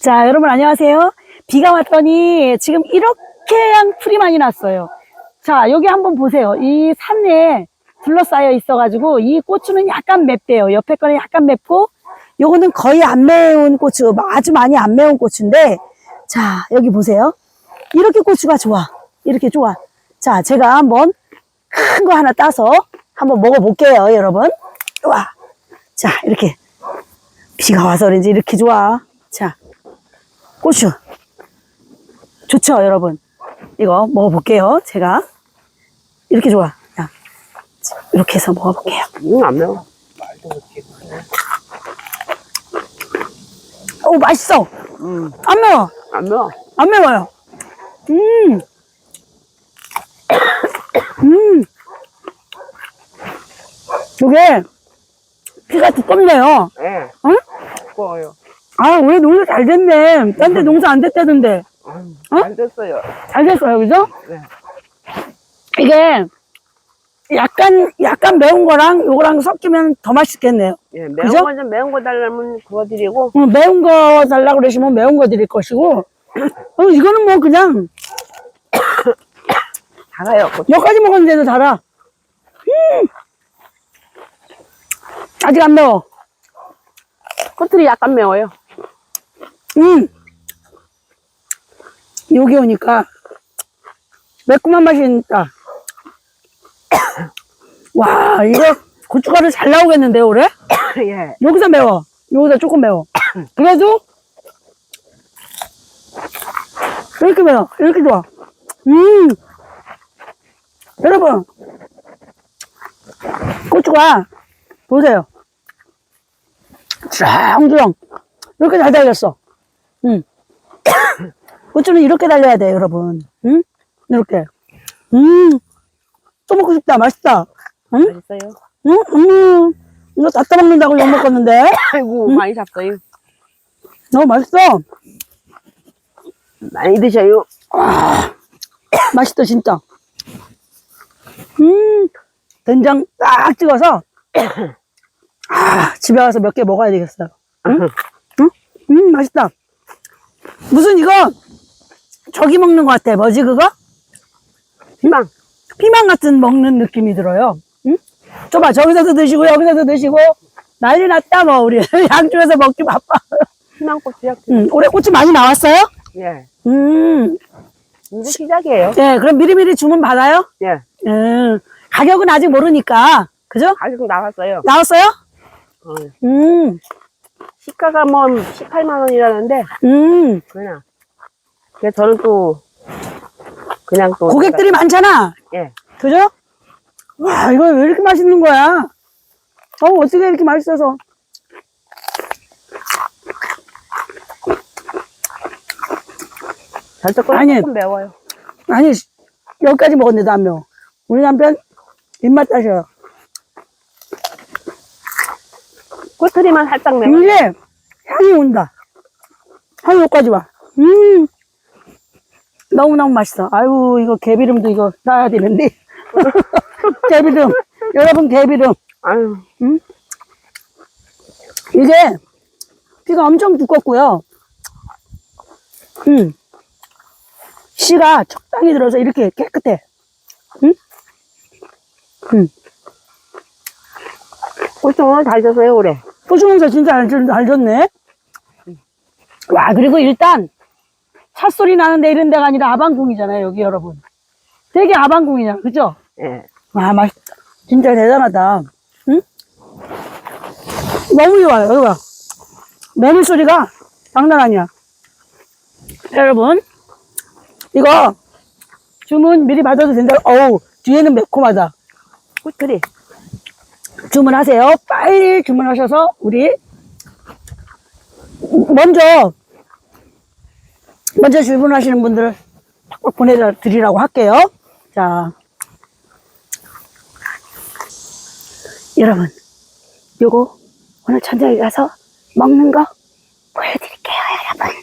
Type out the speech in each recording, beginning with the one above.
자, 여러분 안녕하세요. 비가 왔더니 지금 이렇게 풀이 많이 났어요. 자, 여기 한번 보세요. 이 산에 둘러싸여 있어 가지고 이 고추는 약간 맵대요. 옆에 거는 약간 맵고 요거는 거의 안 매운 고추, 아주 많이 안 매운 고추인데 자, 여기 보세요. 이렇게 고추가 좋아. 이렇게 좋아. 자, 제가 한번 큰 거 하나 따서 한번 먹어볼게요, 여러분. 와. 자, 이렇게. 비가 와서 그런지 이렇게 좋아. 자, 고추. 좋죠, 여러분? 이거 먹어볼게요, 제가. 이렇게 좋아. 자, 이렇게 해서 먹어볼게요. 응, 안 매워. 오, 맛있어. 음, 안 매워. 안 매워. 안 매워요. 음. 음. 이게 피가 두껍네요. 예. 응? 두꺼워요. 아, 왜 농사 잘 됐네. 딴 데 농사 안 됐다던데. 어? 잘 됐어요. 잘 됐어요, 그죠? 네. 이게 약간, 약간 매운 거랑 요거랑 섞이면 더 맛있겠네요. 예, 매운 그죠? 거 좀 매운 거 달라면 그거 드리고, 어, 매운 거 달라고 그러시면 매운 거 드릴 것이고, 어, 이거는 뭐 그냥 달아요. 그- 여기까지 먹었는데도 달아. 음. 아직 안 매워. 끝들이 약간 매워요. 음. 여기 오니까 매콤한 맛이 있다. 와, 이거 고춧가루 잘 나오겠는데요, 올해? 예. 여기서 매워. 여기서 조금 매워. 그래도 이렇게 매워. 이렇게 좋아. 음. 여러분, 고추가 보세요. 주렁주렁 이렇게 잘 달렸어. 음. 고추는 이렇게 달려야 돼, 여러분. 음? 이렇게. 음. 또 먹고 싶다. 맛있다. 응? 맛있어요. 응? 음. 이거 다 따먹는다고 욕 먹었는데. 아이고, 많이 샀어요. 너무 맛있어. 많이 드셔요. 맛있다, 진짜. 음, 된장 딱 찍어서, 아, 집에 가서 몇 개 먹어야 되겠어요. 응? 응? 음, 맛있다. 무슨 이거, 저기 먹는 것 같아. 뭐지, 그거? 희망. 피망 같은 먹는 느낌이 들어요. 응? 저봐, 저기서도 드시고, 여기서도 드시고, 난리 났다, 뭐, 우리. 양쪽에서 먹기 바빠. 희망꽃이요? 음, 올해 고추 많이 나왔어요? 예. 음, 이제 시작이에요. 네, 그럼 미리미리 주문 받아요? 예. 음, 가격은 아직 모르니까. 그죠? 가격 나왔어요. 나왔어요? 어, 음, 시가가 뭐 18만 원이라는데, 음. 그냥. 그래서 저는 또, 그냥 또. 고객들이 많잖아. 예. 그죠? 와, 이거 왜 이렇게 맛있는 거야? 어, 어떻게 이렇게 맛있어서. 절대 아니. 조금 매워요. 아니, 여기까지 먹었는데도 안 매워. 우리 남편 입맛 따셔요. 꼬투리만 살짝 매워요. 이게 향이 온다. 향이 여기까지 와. 음. 너무너무 맛있어. 아유, 이거 개비름도 이거 놔야 되는데. 개비름. 여러분, 개비름. 아유, 이게 피가 엄청 두껍고요. 음. 씨가 적당히 들어서 이렇게 깨끗해. 응? 응. 고 추 오늘 잘 줬어요, 올해. 소주농사 진짜 잘, 줬- 잘 줬네. 와, 그리고 일단 찻소리 나는데 이런 데가 아니라 아방궁이잖아요, 여기 여러분. 되게 아방궁이잖아, 그죠? 예. 와, 맛있다. 진짜 대단하다. 응? 너무 좋아요, 여기 봐. 메밀 소리가 장난 아니야. 여러분, 이거 주문 미리 받아도 된다. 어우, 뒤에는 매콤하다. 꼬투리. 주문하세요. 빨리 주문하셔서 우리 먼저 먼저 주문하시는 분들 꼭 보내드리라고 할게요. 자, 여러분, 요거 오늘 저녁에 가서 먹는 거 보여드릴게요, 여러분.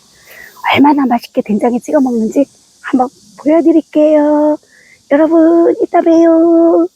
얼마나 맛있게 된장에 찍어 먹는지 한번 보여드릴게요. 여러분, 이따 봬요.